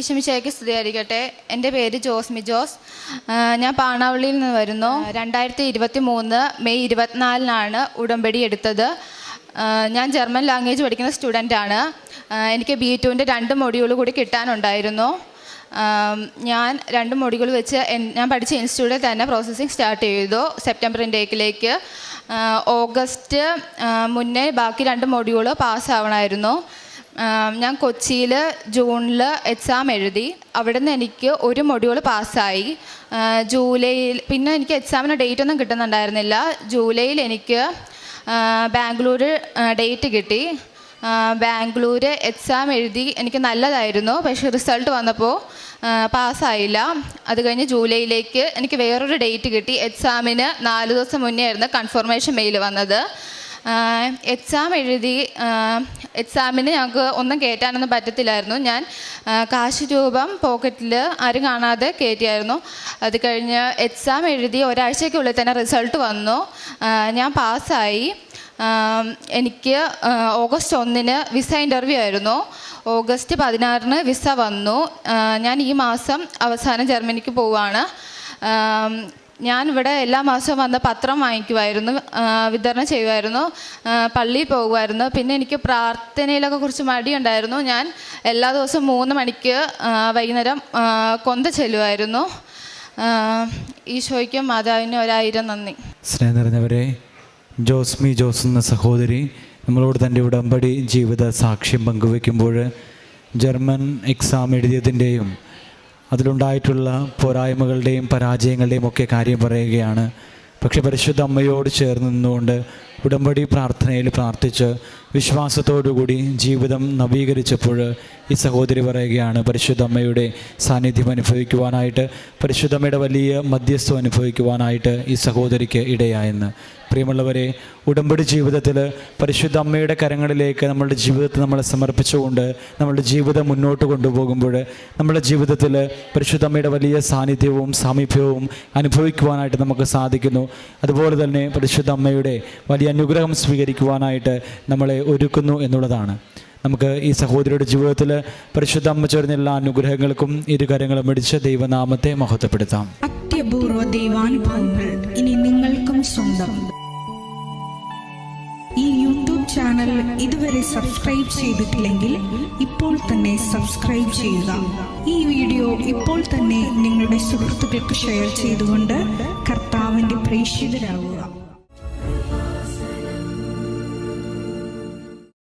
ഈശമിശയ്ക്ക് സ്തുതിയായിരിക്കട്ടെ. എന്റെ പേര് ജോസ്മി ജോസ് ഞാൻ പാണാവള്ളിയിൽ നിന്ന് വരുന്നു. രണ്ടായിരത്തി ഇരുപത്തി മൂന്ന് മെയ് ഇരുപത്തിനാലിനാണ് ഉടമ്പടി എടുത്തത്. ഞാൻ ജർമ്മൻ ലാംഗ്വേജ് പഠിക്കുന്ന സ്റ്റുഡന്റാണ്. എനിക്ക് ബി ടുവിന്റെ രണ്ട് മൊഡ്യൂൾ കൂടി കിട്ടാനുണ്ടായിരുന്നു. ഞാൻ രണ്ട് മൊഡ്യൂൾ വെച്ച് ഞാൻ പഠിച്ച ഇൻസ്റ്റിറ്റ്യൂട്ടിൽ തന്നെ പ്രോസസ്സിങ് സ്റ്റാർട്ട് ചെയ്തു സെപ്റ്റംബർ ഇൻടേക്കിലേക്ക് ഓഗസ്റ്റ് മുന്നേ ബാക്കി രണ്ട് മൊഡ്യൂൾ പാസ്സാവണമായിരുന്നു. ഞാൻ കൊച്ചിയിൽ ജൂണിൽ എക്സാം എഴുതി. അവിടെ നിന്ന് എനിക്ക് ഒരു മൊഡ്യൂൾ പാസ്സായി ജൂലൈയിൽ പിന്നെ എനിക്ക് എക്സാമിന് ഡേറ്റ് ഒന്നും കിട്ടുന്നുണ്ടായിരുന്നില്ല. ജൂലൈയിൽ എനിക്ക് ബാംഗ്ലൂർ ഡേറ്റ് കിട്ടി. ബാംഗ്ലൂർ എക്സാം എഴുതി എനിക്ക് നല്ലതായിരുന്നു. പക്ഷേ റിസൾട്ട് വന്നപ്പോൾ പാസ്സായില്ല അത് കഴിഞ്ഞ് ജൂലൈയിലേക്ക് എനിക്ക് വേറൊരു ഡേറ്റ് കിട്ടി. എക്സാമിന് നാല് ദിവസം മുന്നേ ആയിരുന്നു കൺഫർമേഷൻ മെയിൽ വന്നത്. എക്സാം എഴുതി എക്സാമിന് ഞങ്ങൾക്ക് ഒന്നും കയറ്റാനൊന്നും പറ്റത്തില്ലായിരുന്നു. ഞാൻ കാശ് രൂപം പോക്കറ്റിൽ ആരും കാണാതെ കയറ്റിയായിരുന്നു. അത് കഴിഞ്ഞ് എക്സാം എഴുതി ഒരാഴ്ചയ്ക്കുള്ളിൽ തന്നെ റിസൾട്ട് വന്നു. ഞാൻ പാസ്സായി. എനിക്ക് ഓഗസ്റ്റ് ഒന്നിന് വിസ ഇന്റർവ്യൂ ആയിരുന്നു. ഓഗസ്റ്റ് പതിനാറിന് വിസ വന്നു. ഞാൻ ഈ മാസം അവസാനം ജർമ്മനിക്ക് പോവുകയാണ്. ആം, ഞാനിവിടെ എല്ലാ മാസവും വന്ന് പത്രം വാങ്ങിക്കുമായിരുന്നു വിതരണം ചെയ്യുമായിരുന്നു പള്ളിയിൽ പോകുമായിരുന്നു പിന്നെ എനിക്ക് പ്രാർത്ഥനയിലൊക്കെ കുറച്ച് മടിയുണ്ടായിരുന്നു. ഞാൻ എല്ലാ ദിവസവും മൂന്ന് മണിക്ക് വൈകുന്നേരം കൊന്ത ചെല്ലുമായിരുന്നു ഈശോയ്ക്കും മാതാവിനും ഒരായിരം നന്ദി. സ്നേഹം നിറഞ്ഞവരെ ജോസ്മി ജോസ് എന്ന സഹോദരി നമ്മളോട് തന്റെ ഉടമ്പടി ജീവിത സാക്ഷ്യം പങ്കുവെക്കുമ്പോൾ ജർമ്മൻ എക്സാം എഴുതിയതിന്റെയും അതിലുണ്ടായിട്ടുള്ള പോരായ്മകളുടെയും പരാജയങ്ങളുടെയും ഒക്കെ കാര്യം പറയുകയാണ്. പക്ഷെ പരിശുദ്ധ അമ്മയോട് ചേർന്ന് നിന്നുകൊണ്ട് ഉടമ്പടി പ്രാർത്ഥനയിൽ പ്രാർത്ഥിച്ച് വിശ്വാസത്തോടുകൂടി ജീവിതം നവീകരിച്ചപ്പോൾ ഈ സഹോദരി പറയുകയാണ് പരിശുദ്ധമ്മയുടെ സാന്നിധ്യം അനുഭവിക്കുവാനായിട്ട് പരിശുദ്ധമ്മയുടെ വലിയ മധ്യസ്ഥം അനുഭവിക്കുവാനായിട്ട് ഈ സഹോദരിക്ക് ഇടയായെന്ന്. പ്രിയമുള്ളവരെ ഉടമ്പടി ജീവിതത്തിൽ പരിശുദ്ധ അമ്മയുടെ കരങ്ങളിലേക്ക് നമ്മളുടെ ജീവിതത്തെ നമ്മളെ സമർപ്പിച്ചുകൊണ്ട് നമ്മളുടെ ജീവിതം മുന്നോട്ട് കൊണ്ടുപോകുമ്പോൾ നമ്മുടെ ജീവിതത്തിൽ പരിശുദ്ധ അമ്മയുടെ വലിയ സാന്നിധ്യവും സാമീപ്യവും അനുഭവിക്കുവാനായിട്ട് നമുക്ക് സാധിക്കുന്നു. അതുപോലെ തന്നെ പരിശുദ്ധ അമ്മയുടെ വലിയ അനുഗ്രഹം സ്വീകരിക്കുവാനായിട്ട് നമ്മളെ ഒരുക്കുന്നു എന്നുള്ളതാണ്. നമുക്ക് ഈ സഹോദരിയുടെ ജീവിതത്തിൽ പരിശുദ്ധ അമ്മ ചേർന്ന എല്ലാ അനുഗ്രഹങ്ങൾക്കും ഇരുകരങ്ങളും പിടിച്ച് ദൈവനാമത്തെ മഹത്വപ്പെടുത്താം. അത്യപൂർവ ദൈവാനുഭവങ്ങൾ ഇനി നിങ്ങൾക്കും സ്വന്തം. ഈ യൂട്യൂബ് ചാനൽ ഇതുവരെ സബ്സ്ക്രൈബ് ചെയ്തിട്ടില്ലെങ്കിൽ ഇപ്പോൾ തന്നെ സബ്സ്ക്രൈബ് ചെയ്യുക. ഈ വീഡിയോ ഇപ്പോൾ തന്നെ നിങ്ങളുടെ സുഹൃത്തുക്കൾക്ക് ഷെയർ ചെയ്തുകൊണ്ട് കർത്താവിന്റെ പ്രേക്ഷിതരാകുക.